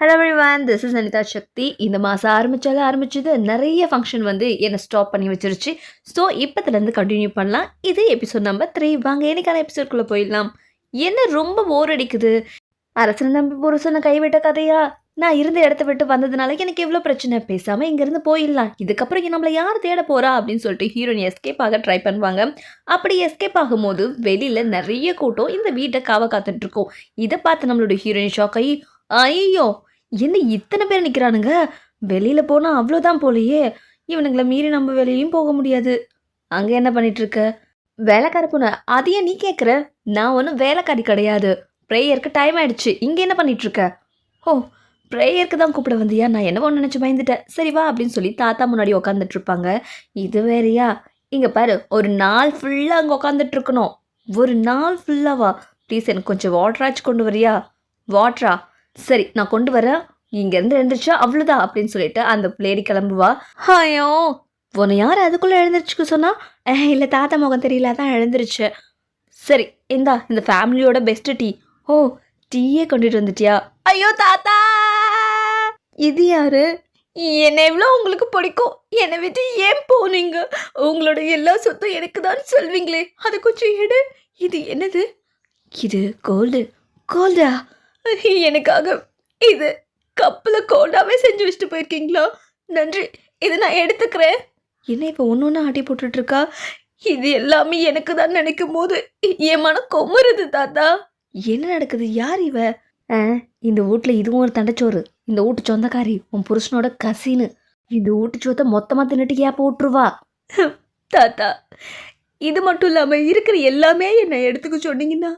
Hello everyone this is Anitha Sakthi இந்த மாதம் ஆரம்பிச்சாலும் ஆரம்பிச்சது. நிறைய ஃபங்க்ஷன் வந்து என்னை ஸ்டாப் பண்ணி வச்சிருச்சு. ஸோ இப்போத்துலேருந்து கண்டினியூ பண்ணலாம். இது எபிசோட் நம்பர் த்ரீ வாங்க என்னைக்கான எபிசோட்குள்ளே போயிடலாம். என்ன ரொம்ப போர் அடிக்குது? அரசனை நம்பி புருஷனை கைவிட்ட கதையா? நான் இருந்த இடத்த விட்டு வந்ததுனால எனக்கு எவ்வளோ பிரச்சனை? பேசாமல் இங்கேருந்து போயிடலாம். இதுக்கப்புறம் நம்மளை யார் தேட போகிறா அப்படின்னு சொல்லிட்டு ஹீரோயின் எஸ்கேப் ஆக ட்ரை பண்ணுவாங்க. அப்படி எஸ்கேப் ஆகும்போது வெளியில் நிறைய கூட்டம் இந்த வீட்டை காவ காத்துட்ருக்கோம் இதை பார்த்து நம்மளோட ஹீரோயின் ஷாக் ஆகி ஐயோ என்ன இத்தனை பேர் நிற்கிறானுங்க வெளியில் போனால் அவ்வளோதான் போலையே. இவனுங்களை மீறி நம்ம வெளியிலையும் போக முடியாது. அங்கே என்ன பண்ணிட்டு இருக்க வேலைக்கார பொண்ணு அதையே நீ கேட்குற நான் ஒன்றும் வேலைக்காரி கிடையாது. ப்ரேயருக்கு டைம் ஆயிடுச்சு. இங்கே என்ன பண்ணிட்டு இருக்க ஓ ப்ரேயருக்கு தான் கூப்பிட வந்தியா? நான் என்ன ஒன்று நினச்சி பயந்துட்டேன். சரி வா அப்படின்னு சொல்லி தாத்தா முன்னாடி உட்காந்துட்டு இருப்பாங்க இது வேறையா? இங்கே பாரு ஒரு நாள் ஃபுல்லாக அங்கே உட்காந்துட்டு இருக்கணும் ஒரு நாள் ஃபுல்லாவா ப்ளீஸ் எனக்கு கொஞ்சம் வாட்டராச்சு கொண்டு வரியா? வாட்ரா சரி நான் கொண்டு வரேன். இங்கேருந்து எழுந்திரிச்சா அவ்வளோதான் அப்படின்னு சொல்லிட்டு அந்த லேடி கிளம்புவா. ஐயோ உன்னை யார் அதுக்குள்ளே எழுந்திரிச்சுக்க சொன்னா? இல்லை தாத்தா முகம் தெரியல தான் எழுந்திரிச்சு. சரி இந்தா இந்த ஃபேமிலியோட பெஸ்ட் டீ. ஓ டீயே கொண்டுட்டு வந்துட்டியா? ஐயோ தாத்தா! இது யாரு? என்னை எவ்வளோ உங்களுக்கு பிடிக்கும்? என்னை விட்டு ஏன் போனீங்க? உங்களோட எல்லா சொத்தும் எனக்கு தான் சொல்வீங்களே. அது கொஞ்சம் எடு. இது என்னது? இது கோல்டு. கோல்டா? எனக்காக இது கப்பில் கோல்டாவே செஞ்சு வச்சுட்டு போயிருக்கீங்களா? நன்றி. இதை நான் எடுத்துக்கிறேன். என்ன இப்போ ஒன்று ஒன்று ஆட்டி போட்டுட்டு இருக்கா இது எல்லாமே எனக்கு தான் நினைக்கும் போது என் மனம் கொமுறுது தாத்தா. என்ன நடக்குது? யார் இவ? ஆ, இந்த வீட்டில் இதுவும் ஒரு தண்டச்சோறு. இந்த வீட்டு சொந்தக்காரி உன் புருஷனோட கசின்னு இந்த வீட்டு சோத்தை மொத்தமாக தின்னுட்டு ஏன் விட்டுருவா. தாத்தா இது மட்டும் இல்லாமல் இருக்கிற எல்லாமே என்னை எடுத்துக்க சொன்னீங்கன்னா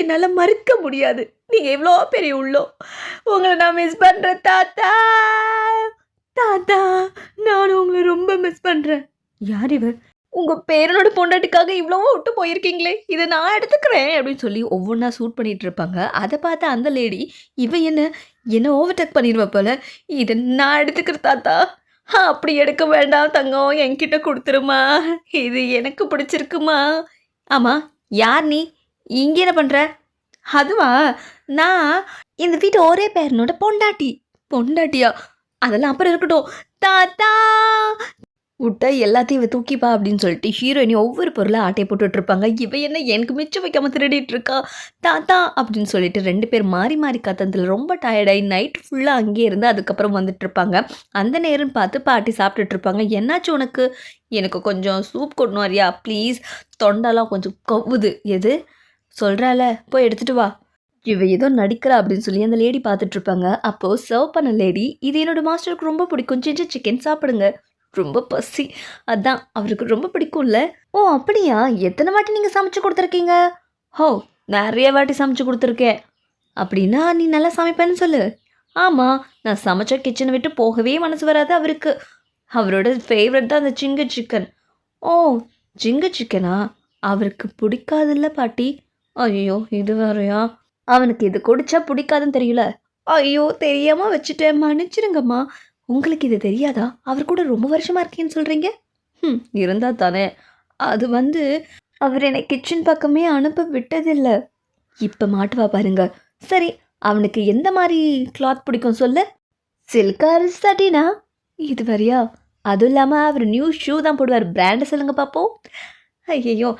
என்னால் மறுக்க முடியாது. நீங்கள் எவ்வளோ பெரிய உள்ளோ. உங்களை நான் மிஸ் பண்ணுறேன் தாத்தா. தாத்தா நான் உங்களை ரொம்ப மிஸ் பண்ணுறேன் யார் இவர் உங்கள் பேரனோட பொண்டாட்டிக்காக இவ்வளவோ விட்டு போயிருக்கீங்களே. இதை நான் எடுத்துக்கிறேன் அப்படின்னு சொல்லி ஒவ்வொன்றா சூட் பண்ணிட்டு இருப்பாங்க. அதை பார்த்த அந்த லேடி இவ என்ன? என்ன ஓவர்டேக் பண்ணிடுவா போல? இதை நான் எடுத்துக்கிறேன் தாத்தா. அப்படி எடுக்க வேண்டாம் தங்கம். என்கிட்ட கொடுத்துருமா. இது எனக்கு பிடிச்சிருக்குமா? ஆமாம் யார் நீ? இங்கே என்ன பண்ணுற அதுவா? நான் இந்த வீட்டு ஒரே பேரனோட பொண்டாட்டி. பொண்டாட்டியா? அதெல்லாம் அப்புறம் இருக்கட்டும். தாத்தா! விட்டா எல்லாத்தையும் இவ தூக்கிப்பா அப்படின்னு சொல்லிட்டு ஹீரோயினி ஒவ்வொரு பொருளாக ஆட்டையை போட்டுட்ருப்பாங்க இவ என்ன எனக்கு மிச்சம் வைக்காமல் திருடிட்டு இருக்கா? தாத்தா! அப்படின்னு சொல்லிட்டு ரெண்டு பேர் மாறி மாறி கத்தனத்தில் ரொம்ப டயர்டாகி நைட் ஃபுல்லாக அங்கேயே இருந்து அதுக்கப்புறம் வந்துட்டு இருப்பாங்க. அந்த நேரம் பார்த்து பாட்டி சாப்பிட்டுட்டு இருப்பாங்க. என்னாச்சு உனக்கு? எனக்கு கொஞ்சம் சூப் கொண்டு வரியா ப்ளீஸ் தொண்டெல்லாம் கொஞ்சம் கவ்வுது. எது? சொல்கிறால போய் எடுத்துகிட்டு வா. இவ ஏதோ நடிக்கிறா அப்படின்னு சொல்லி அந்த லேடி பார்த்துட்டு இருப்பாங்க அப்போது சர்வ் பண்ண லேடி இது என்னோட மாஸ்டருக்கு ரொம்ப பிடிக்கும். சிஞ்ச சிக்கன் சாப்பிடுங்க. ரொம்ப பசி அதான் அவருக்கு ரொம்ப பிடிக்கும்ல. ஓ அப்படியா? எத்தனை வாட்டி நீங்கள் சமைச்சு கொடுத்துருக்கீங்க? ஹோ நிறைய வாட்டி சமைச்சு கொடுத்துருக்கேன். அப்படின்னா நீ நல்லா சமைப்பேன்னு சொல்லு. ஆமாம் நான் சமைச்ச கிச்சனை விட்டு போகவே மனசு வராது அவருக்கு. அவரோட ஃபேவரட் தான் அந்த சிங்கு சிக்கன் ஓ ஜிங்கு சிக்கனா அவருக்கு பிடிக்காதுல்ல பாட்டி. ஐயோ இது வேறையா? அவனுக்கு இது குடிச்சா பிடிக்காதுன்னு தெரியல. ஐயோ தெரியாம வச்சுட்டேன். மன்னிச்சிருங்கம்மா உங்களுக்கு இது தெரியாதா? அவர் கூட ரொம்ப வருஷமா இருக்கேன்னு சொல்றீங்க? ம் இருந்தா தானே. அது வந்து அவர் என்னை கிச்சன் பக்கமே அனுப்ப விட்டதில்ல. இப்போ மாட்டுவா பாருங்க. சரி அவனுக்கு எந்த மாதிரி கிளாத் பிடிக்கும் சொல்லு? சில்கா சட்டினா இது வரையா அதுவும் இல்லாமல் அவர் நியூ ஷூ தான் போடுவார். பிராண்டை சொல்லுங்க பார்ப்போம் ஐயோ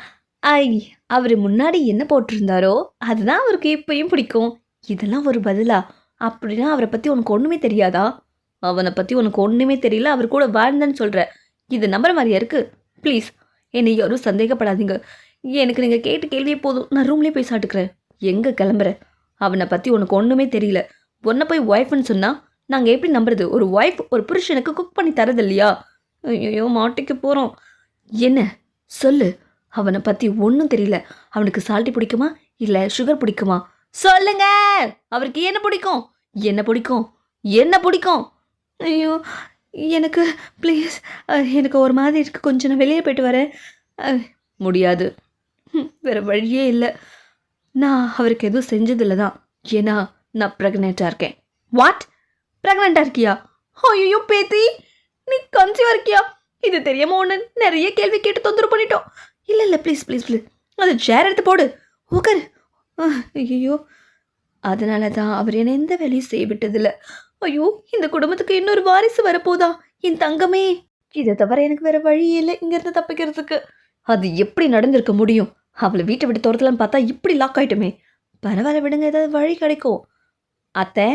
ஐ அவர் முன்னாடி என்ன போட்டிருந்தாரோ அதுதான் அவருக்கு இப்பயும் பிடிக்கும். இதெல்லாம் ஒரு பதிலா? அப்படின்னா அவரை பற்றி உனக்கு ஒன்றுமே தெரியாதா? அவனை பற்றி உனக்கு ஒன்றுமே தெரியல அவர் கூட வாழ்ந்தேன்னு சொல்கிற இது நம்புற மாதிரியா இருக்குது ப்ளீஸ் என்னை யாரும் சந்தேகப்படாதீங்க. எனக்கு நீங்கள் கேட்டு கேள்வியே போதும். நான் ரூம்லேயே போய் சாட்டுக்கிறேன் எங்கே கிளம்புற? அவனை பற்றி உனக்கு ஒன்றுமே தெரியல. உன்னை போய் ஒய்ஃப்னு சொன்னால் நாங்கள் எப்படி நம்புறது? ஒரு ஒய்ஃப் ஒரு புருஷனுக்கு குக் பண்ணி தரது இல்லையா? ஐயோ மாட்டிக்க போகிறோம் என்ன? சொல்லு. அவனை பற்றி ஒன்றும் தெரியல. அவனுக்கு சால்ட்டி பிடிக்குமா? இல்லை சுகர் பிடிக்குமா? சொல்லுங்க! அவருக்கு என்ன பிடிக்கும்? என்ன பிடிக்கும்? என்ன பிடிக்கும்? ஐயோ எனக்கு ப்ளீஸ் எனக்கு ஒரு மாதிரி இருக்கு. கொஞ்சம் நான் வெளியே போயிட்டு வரேன். முடியாது. வேறு வேற வழியே இல்லை. நான் அவருக்கு எதுவும் செஞ்சதில்ல தான். ஏன்னா நான் ப்ரெக்னெண்ட்டாக இருக்கேன். வாட் ப்ரெக்னெண்ட்டாக இருக்கியா? ஐயோ பேத்தி! நீ கன்சீவாக இருக்கியா? இது தெரியாம ஒன்று நிறைய கேள்வி கேட்டு தொந்தரவு பண்ணிட்டோம். இல்லை இல்லை ப்ளீஸ் ப்ளீஸ் ப்ளீஸ் அது சேர் எடுத்து போடு. உட்காரு ஐயோ அதனால தான் அவர் என்னை எந்த வேலையும் செய்ய விட்டதில்லை. ஐயோ இந்த குடும்பத்துக்கு இன்னொரு வாரிசு வரப்போதா? என் தங்கமே. இதை தவிர எனக்கு வேற வழியே இல்லை இங்கேருந்து தப்பிக்கிறதுக்கு. அது எப்படி நடந்திருக்க முடியும்? அவளை வீட்டை விட்டு துரத்தலான்னு பார்த்தா இப்படி லாக் ஆயிட்டுமே. பரவாயில்ல விடுங்க ஏதாவது வழி கிடைக்கும். அத்தை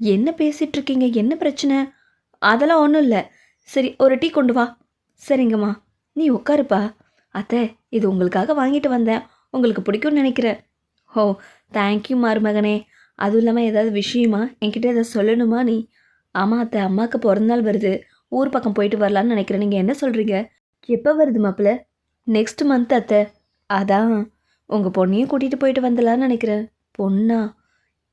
என்ன பேசிகிட்டு இருக்கீங்க? என்ன பிரச்சனை? அதெல்லாம் ஒன்றும் இல்லை. சரி ஒரு டீ கொண்டு வா. சரிங்கம்மா. நீ உட்காருப்பா அத்தை இது உங்களுக்காக வாங்கிட்டு வந்தேன். உங்களுக்கு பிடிக்கும்னு நினைக்கிறேன். ஓ தேங்க்யூ மருமகனே. அதுவும் இல்லாமல் ஏதாவது விஷயமா? என்கிட்ட எதாவது சொல்லணுமா நீ? ஆமாம் அத்தை அம்மாவுக்கு பிறந்தநாள் வருது. ஊர் பக்கம் போயிட்டு வரலான்னு நினைக்கிறேன். நீங்கள் என்ன சொல்கிறீங்க எப்போ வருது மாப்பிள்ள? நெக்ஸ்ட் மந்த் அத்தை. அதான் உங்கள் பொண்ணையும் கூட்டிகிட்டு போயிட்டு வந்துடலான்னு நினைக்கிறேன். பொண்ணா?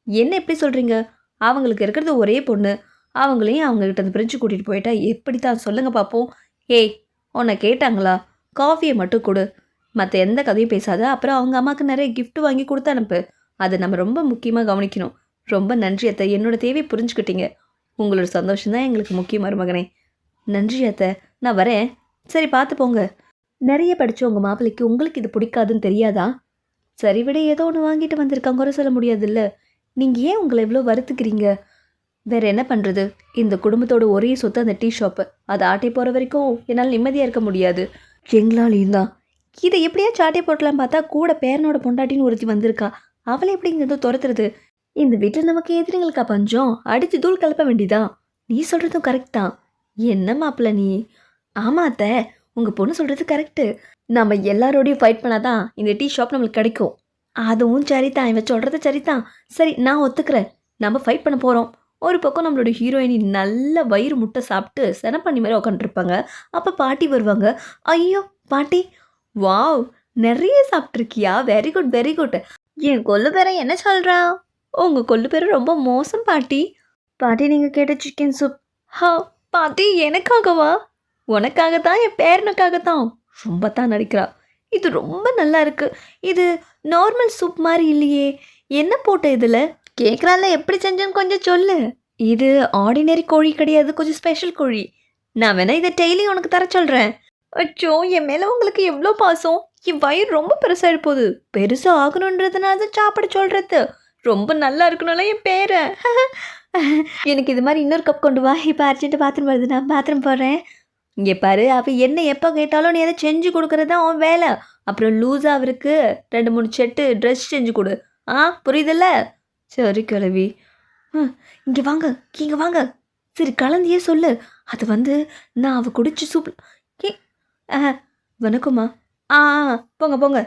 என்ன எப்படி சொல்கிறீங்க அவங்களுக்கு இருக்கிறது ஒரே பொண்ணு. அவங்களையும் அவங்ககிட்ட அந்த பிரிஞ்சு கூட்டிகிட்டு போயிட்டா எப்படி தான் சொல்லுங்கள் பார்ப்போம் ஏய் உன்னை கேட்டாங்களா? காஃபியை மட்டும் கொடு. மற்ற எந்த கதையும் பேசாத. அப்புறம் அவங்க அம்மாவுக்கு நிறைய கிஃப்ட் வாங்கி கொடுத்து அனுப்பு. அதை நம்ம ரொம்ப முக்கியமாக கவனிக்கணும். ரொம்ப நன்றி அத்தை. என்னோட தேவை புரிஞ்சுக்கிட்டீங்க. உங்களோட சந்தோஷம் தான் எங்களுக்கு முக்கியம் மருமகனே நன்றி அத்தை. நான் வரேன். சரி பார்த்து போங்க. நிறைய படித்த உங்கள் மாப்பிள்ளைக்கு உங்களுக்கு இது பிடிக்காதுன்னு தெரியாதா? சரி விட. ஏதோ ஒன்று வாங்கிட்டு வந்திருக்காங்க. குறை சொல்ல முடியாதுல்ல. நீங்கள் ஏன் உங்களை இவ்வளோ வருத்துக்கிறீங்க? வேற என்ன பண்ணுறது இந்த குடும்பத்தோட ஒரே சொத்து அந்த டீ ஷாப்பு. அதை ஆட்டை போகிற வரைக்கும் என்னால் நிம்மதியாக இருக்க முடியாது. எங்களாலையும் தான் இதை எப்படியா சாட்டை போட்டலாம் பார்த்தா கூட பேரனோட பொண்டாட்டின்னு ஒருத்தி வந்திருக்கா. அவளை எப்படி எப்படிங்கிறத துரத்துறது? இந்த வீட்டில் நமக்கு எதிரிங்களுக்கா பஞ்சம்? அடித்து தூள் கலப்ப வேண்டியதா? நீ சொல்கிறதும் கரெக்ட் தான். என்ன மாப்பிள்ள நீ? ஆமாத்த அத்தை உங்கள் பொண்ணு சொல்கிறது கரெக்டு நம்ம எல்லாரோடையும் ஃபைட் பண்ணாதான் இந்த டீ ஷாப் நம்மளுக்கு கிடைக்கும். அதுவும் சரிதான் இவன் சொல்கிறது சரிதான். சரி நான் ஒத்துக்கிறேன். நம்ம ஃபைட் பண்ண போகிறோம் ஒரு பக்கம் நம்மளோட ஹீரோயினி நல்ல வயிறு முட்டை சாப்பிட்டு செனப்பண்ணி மாதிரி உட்காந்துருப்பாங்க அப்போ பாட்டி வருவாங்க. ஐயோ பாட்டி வாவ் நிறைய சாப்பிட்ருக்கியா வெரி குட் வெரி குட் என் கொல்லு பேரை என்ன சொல்கிறா உங்கள் கொல்லு பேர் ரொம்ப மோசம் பாட்டி. பாட்டி நீங்கள் கேட்ட சிக்கன் சூப் ஹா பாட்டி எனக்காகவா? உனக்காகத்தான் என் பேரனுக்காகத்தான். ரொம்ப தான் நடிக்கிறா. இது ரொம்ப நல்லா இருக்குது இது நார்மல் சூப் மாதிரி இல்லையே. என்ன போட்ட இதில்? கேட்குறால எப்படி செஞ்சேன்னு கொஞ்சம் சொல்லு. இது ஆர்டினரி கோழி கிடையாது கொஞ்சம் ஸ்பெஷல் கோழி. நான் வேணா இதை டெய்லி உனக்கு தர சொல்கிறேன் அச்சோ என் மேலே உங்களுக்கு எவ்வளோ பாசம்? என் வயிறு ரொம்ப பெருசாக போகுது பெருசாக ஆகணுன்றதுனால தான் சாப்பிட சொல்கிறது ரொம்ப நல்லா இருக்கணும்ல என் பேரை. எனக்கு இது மாதிரி இன்னொரு கப் கொண்டு வா. இப்போ அர்ஜென்ட்டு பாத்ரூம் வருது. நான் பாத்ரூம் போகிறேன் இங்கே பாரு அவள் என்ன எப்போ கேட்டாலும் நீ எதை செஞ்சு கொடுக்கறது தான் அவன் வேலை. அப்புறம் லூஸாக அவருக்கு ரெண்டு மூணு செட்டு ட்ரெஸ் செஞ்சு கொடு. ஆ புரியுதுல்ல? சரி கிழவி. இங்கே வாங்க இங்கே வாங்க. சரி கலந்தியே சொல்லு. அது வந்து நான் அவ குடிச்சு சூப் கே ஆ வணக்கம்மா. ஆ போங்க போங்க.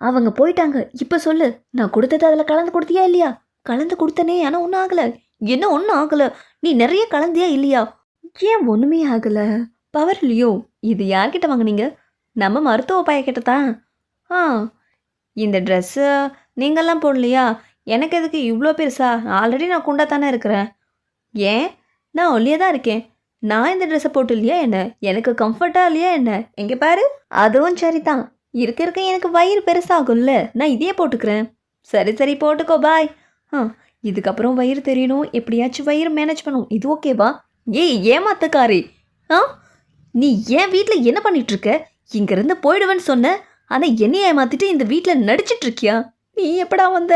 அவங்க போயிட்டாங்க. இப்போ சொல்லு. நான் கொடுத்தது அதில் கலந்து கொடுத்தியா இல்லையா? கலந்து கொடுத்தனே ஆனால் ஒன்றும் ஆகலை. என்ன ஒன்றும் ஆகலை? நீ நிறைய கலந்தியா இல்லையா? ஏன் ஒன்றுமே ஆகலை? பவர் இல்லையோ? இது யார்கிட்ட வாங்குனீங்க? நம்ம மருத்துவ பையக்கிட்ட தான் ஆ இந்த ட்ரெஸ்ஸு நீங்கள்லாம் போடலையா? எனக்கு எதுக்கு இவ்வளோ பெருசா? ஆல்ரெடி நான் குண்டா தானே இருக்கிறேன். ஏன்? நான் ஒல்லியாக தான் இருக்கேன். நான் இந்த ட்ரெஸ்ஸை போட்டு இல்லையா என்ன? எனக்கு கம்ஃபர்ட்டாக இல்லையா என்ன? எங்கே பாரு? அதுவும் சரிதான். இருக்க இருக்க எனக்கு வயிறு பெருசாகும்ல. நான் இதையே போட்டுக்கிறேன். சரி சரி போட்டுக்கோ பாய் ஆ இதுக்கப்புறம் வயிறு தெரியணும். எப்படியாச்சும் வயிறு மேனேஜ் பண்ணும் இது ஓகேவா ஏய் ஏமாத்தக்காரி. ஆ? நீ ஏன் வீட்டில் என்ன பண்ணிகிட்ருக்க இங்கேருந்து போயிடுவேன்னு சொன்ன. ஆனால் என்னைய ஏமாத்திட்டு இந்த வீட்டில் நடிச்சிட்ருக்கியா நீ எப்படா வந்த?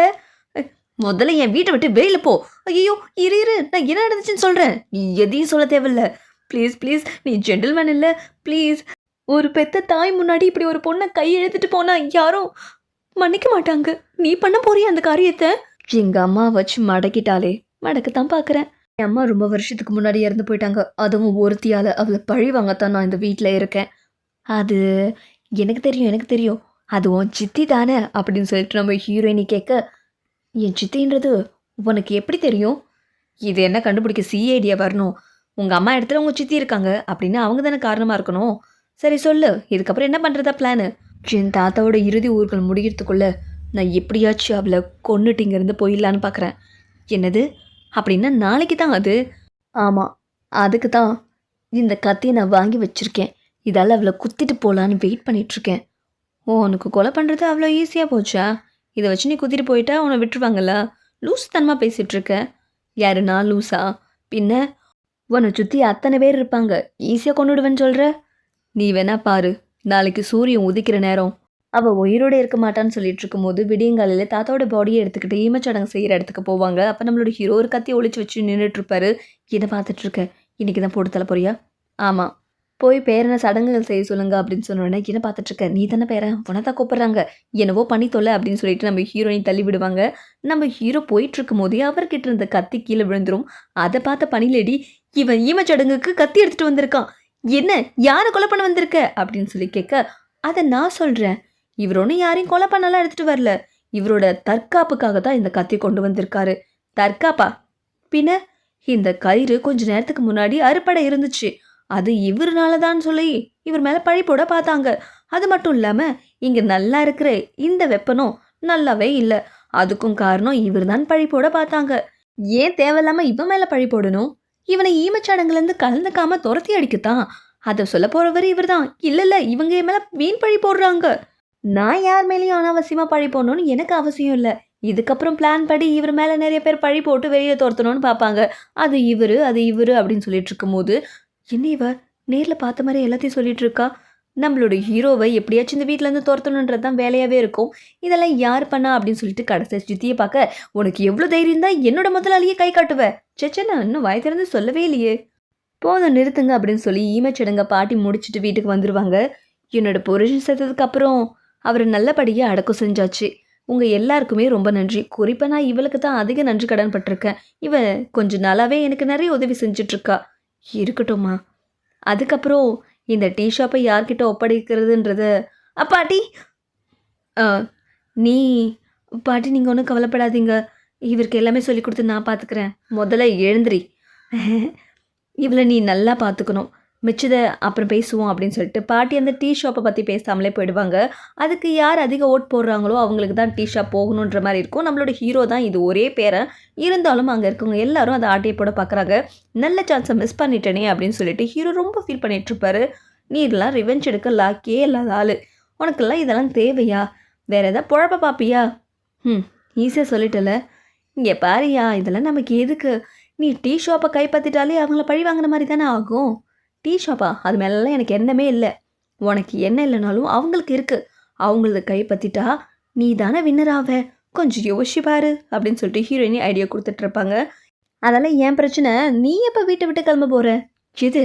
முதல்ல என் வீட்டை விட்டு வெளியில் போ. ஐயோ இரு இரு நான் என்ன நடந்துச்சுன்னு சொல்கிறேன் நீ எதையும் சொல்ல தேவையில்ல. ப்ளீஸ் ப்ளீஸ் நீ ஜென்டில்மேன் இல்லை. ப்ளீஸ் ஒரு பெத்த தாய் முன்னாடி இப்படி ஒரு பொண்ணை கை எழுத்துட்டு போனா யாரும் மன்னிக்க மாட்டாங்க. நீ பண்ண போறிய அந்த காரியத்தை? எங்கள் அம்மா வச்சு மடக்கிட்டாலே மடக்கத்தான் பார்க்குறேன் என் அம்மா ரொம்ப வருஷத்துக்கு முன்னாடி இறந்து போயிட்டாங்க. அதுவும் ஒருத்தியால். அவளை பழி வாங்கத்தான் நான் இந்த வீட்டில் இருக்கேன். அது எனக்கு தெரியும் எனக்கு தெரியும். அது உன் சித்தி தானே அப்படின்னு சொல்லிட்டு நம்ம ஹீரோயினி கேட்க என் சித்தின்றது உனக்கு எப்படி தெரியும்? இது என்ன கண்டுபிடிக்க சிஐடியா வரணும்? உங்கள் அம்மா இடத்துல உங்கள் சித்தி இருக்காங்க அப்படின்னு அவங்க தானே காரணமாக இருக்கணும்? சரி சொல்லு இதுக்கப்புறம் என்ன பண்ணுறதா பிளானு என் தாத்தாவோட இறுதி ஊர்கள் முடிகிறதுக்குள்ளே நான் எப்படியாச்சும் அவளை கொண்டுட்டு இங்கேருந்து போயிடலான்னு பார்க்குறேன் என்னது? அப்படின்னா நாளைக்கு தான் அது? ஆமாம் அதுக்கு தான். இந்த கத்தியை நான் வாங்கி வச்சுருக்கேன். இதால் அவளை குத்திட்டு போகலான்னு வெயிட் பண்ணிகிட்ருக்கேன் ஓ உனக்கு கொலை பண்ணுறது அவ்வளோ ஈஸியாக போச்சா? இதை வச்சு நீ குதிட்டு போயிட்டா உன்னை விட்டுருவாங்கல்ல? லூஸ் தனமாக பேசிகிட்டு இருக்க யாரு நான் லூஸா பின்ன உன்னை சுற்றி அத்தனை பேர் இருப்பாங்க. ஈஸியாக கொண்டுடுவேன்னு சொல்கிற நீ வேணா பாரு. நாளைக்கு சூரியன் உதிக்கிற நேரம். அவள் உயிரோடு இருக்க மாட்டான்னு சொல்லிட்டு இருக்கும்போது விடியங்காலையில் தாத்தாவோட பாடியை எடுத்துக்கிட்டு ஈமச்சடங்கு செய்கிற இடத்துக்கு போவாங்க. அப்போ நம்மளோட ஹீரோ ஒரு கத்தி ஒழிச்சு வச்சு நின்றுட்டு இருப்பாரு இதை பார்த்துட்ருக்கேன் இன்றைக்கி தான் போட்டு தலை போறியா? ஆமாம் போய் பேரனை சடங்குகள் செய்ய சொல்லுங்க அப்படின்னு சொன்னோடனே என்ன பார்த்துட்டு நீ தானே பேரன் உனதான் கூப்பிட்றாங்க. என்னவோ பண்ணி தொலை அப்படின்னு சொல்லிட்டு நம்ம ஹீரோயின் தள்ளி விடுவாங்க. நம்ம ஹீரோ போயிட்டு இருக்கும் போதே அவர்கிட்ட இருந்த கத்தி கீழே விழுந்துரும். அதை பார்த்த பனிலேடி இவன் ஈமச்சடங்குக்கு கத்தி எடுத்துட்டு வந்திருக்கான். என்ன? யாரை கொலை பண்ண வந்திருக்க? அப்படின்னு சொல்லி கேட்க அதை நான் சொல்கிறேன் இவர் ஒன்றும் யாரையும் கொலை பண்ணலாம் எடுத்துகிட்டு வரல. இவரோட தற்காப்புக்காக தான் இந்த கத்தி கொண்டு வந்திருக்காரு. தற்காப்பா? பின்ன இந்த கயிறு கொஞ்ச நேரத்துக்கு முன்னாடி அறுப்படை இருந்துச்சு. அது இவருனால தான் சொல்லி இவர் மேலே பழி போட பார்த்தாங்க. அது மட்டும் இல்லாமல் இங்கே நல்லா இருக்கிற இந்த வெப்பனும் நல்லாவே இல்லை. அதுக்கும் காரணம் இவர் தான் பழி போட பார்த்தாங்க. ஏன் தேவையில்லாமல் இவன் மேலே பழி போடணும்? இவனை ஈமச்சடங்குலேருந்து கலந்துக்காம துரத்தி அடிக்கத்தான். அதை சொல்ல போகிறவர் இவர் தான் இல்லை இல்லை இவங்க என் மேலே வீண் பழி போடுறாங்க. நான் யார் மேலேயும் அனாவசியமாக பழி போடணும்னு எனக்கு அவசியம் இல்லை. இதுக்கப்புறம் பிளான் படி இவர் மேலே நிறைய பேர் பழி போட்டு வெளியே துரத்தணும்னு பார்ப்பாங்க. அது இவர் அது இவர் அப்படின்னு சொல்லிட்டு இருக்கும்போது என்ன இவ? நேரில் பார்த்த மாதிரி எல்லாத்தையும் சொல்லிட்டு இருக்கா? நம்மளோட ஹீரோவை எப்படியாச்சும் இந்த வீட்டிலேருந்து துரத்தணுன்றது தான் வேலையாகவே இருக்கும். இதெல்லாம் யார் பண்ணா அப்படின்னு சொல்லிட்டு கடைசி சித்தியை பார்க்க உனக்கு எவ்வளோ தைரியம் தான் என்னோட முதலாளியே கை காட்டுவ. சேச்சே நான் இன்னும் வாய் திறந்து சொல்லவே இல்லையே. போதும் நிறுத்துங்க அப்படின்னு சொல்லி ஈமச்சடங்க பாட்டி முடிச்சுட்டு வீட்டுக்கு வந்துடுவாங்க என்னோட புருஷன் செத்ததுக்கு அப்புறம் அவர் நல்லபடியாக அடக்கம் செஞ்சாச்சு. உங்கள் எல்லாருக்குமே ரொம்ப நன்றி. குறிப்பாக நான் இவளுக்கு தான் அதிக நன்றி கடன் பட்டிருக்கேன். இவ கொஞ்ச நாளாகவே எனக்கு நிறைய உதவி செஞ்சிட்ருக்கா இருக்கட்டும்மா. அதுக்கப்புறம் இந்த டீ ஷாப்பை யார்கிட்ட ஒப்படைக்கிறதுன்றது. அப்பாட்டி பாட்டி! ஆ, நீ பாட்டி நீங்கள் ஒன்றும் கவலைப்படாதீங்க. இவருக்கு எல்லாமே சொல்லி கொடுத்து நான் பார்த்துக்கிறேன் முதல்ல எழுந்திரி. இவளை நீ நல்லா பார்த்துக்கணும் மிச்சதை அப்புறம் பேசுவோம் அப்படின்னு சொல்லிட்டு பாட்டி அந்த டீ ஷாப்பை பற்றி பேசாமலே போயிடுவாங்க. அதுக்கு யார் அதிக ஓட் போடுறாங்களோ அவங்களுக்கு தான் டீ ஷாப் போகணுன்ற மாதிரி இருக்கும். நம்மளோட ஹீரோ தான் இது ஒரே பேரை இருந்தாலும் அங்கே இருக்கவங்க எல்லாரும் அதை ஆட்டையை போட பார்க்குறாங்க நல்ல சான்ஸை மிஸ் பண்ணிட்டேனே அப்படின்னு சொல்லிட்டு ஹீரோ ரொம்ப ஃபீல் பண்ணிகிட்ருப்பாரு நீ இதெல்லாம் ரிவெஞ்ச் எடுக்க லாக்கே இல்லாத ஆள். உனக்கெல்லாம் இதெல்லாம் தேவையா? வேறு எதாவது பொழப்ப பார்ப்பியா ம் ஈஸியாக சொல்லிட்டல. இங்கே பாரியா இதெல்லாம் நமக்கு எதுக்கு? நீ டீ ஷாப்பை கைப்பற்றிட்டாலே அவங்கள பழி வாங்கின மாதிரி தானே ஆகும். டீ ஷாப்பா? அது மேலெல்லாம் எனக்கு எண்ணமே இல்லை. உனக்கு என்ன இல்லைனாலும் அவங்களுக்கு இருக்குது அவங்களது கைப்பற்றிட்டா நீ தானே வின்னராவ கொஞ்சம் யோசிச்சு பாரு அப்படின்னு சொல்லிட்டு ஹீரோயினி ஐடியா கொடுத்துட்ருப்பாங்க அதெல்லாம் ஏன் பிரச்சனை? நீ எப்போ வீட்டை விட்டு கிளம்ப போகிற இது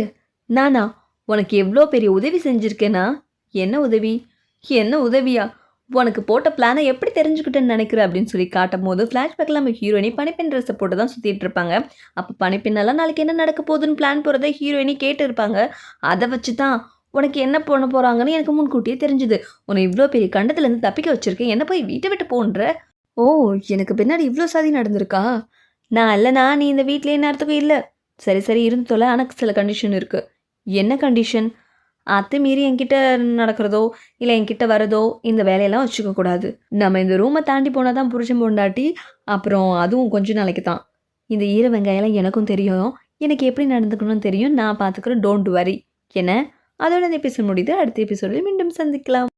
நானா? உனக்கு எவ்வளோ பெரிய உதவி செஞ்சுருக்கேனா? என்ன உதவி? என்ன உதவியா? உனக்கு போட்ட பிளானை எப்படி தெரிஞ்சுக்கிட்டேன்னு நினைக்கிற அப்படின்னு சொல்லி காட்டும் போது ஃப்ளாஷ்பேக்கில் நம்ம ஹீரோயினி பனிப்பெண் ட்ரெஸ்ஸை போட்டு தான் சுற்றிட்டு இருப்பாங்க. அப்போ பனிப்பெண்ணெல்லாம் நாளைக்கு என்ன நடக்க போகுதுன்னு பிளான் போகிறத ஹீரோயினி கேட்டு இருப்பாங்க. அதை வச்சு தான் உனக்கு என்ன பண்ண போகிறாங்கன்னு எனக்கு முன்கூட்டியே தெரிஞ்சுது. உன்னை இவ்வளோ பெரிய கண்டத்துலேருந்து தப்பிக்க வச்சுருக்கேன். என்ன போய் வீட்டை விட்டு போன்ற. ஓ எனக்கு பின்னாடி இவ்வளோ சாதி நடந்திருக்கா? நான் இல்லைண்ணா நீ இந்த வீட்டிலே நேரத்துக்கும் இல்லை. சரி சரி இருந்து தொலை. ஆனால் சில கண்டிஷன் இருக்குது என்ன கண்டிஷன் அத்துமீறி என்கிட்ட நடக்கிறதோ இல்லை என்கிட்ட வரதோ இந்த வேலையெல்லாம் வச்சுக்கக்கூடாது நம்ம இந்த ரூமை தாண்டி போனால் தான் புருஷன் பொண்டாட்டி அப்புறம் அதுவும் கொஞ்ச நாளைக்கு தான். இந்த ஈர வெங்காயம்லாம் எனக்கும் தெரியும். எனக்கு எப்படி நடந்துக்கணும்னு தெரியும். நான் பார்த்துக்கிறேன் டோன்ட் வரி என்ன? அதோட இந்த எபிசோட் முடியுது. அடுத்த எபிசோடில் மீண்டும் சந்திக்கலாம்.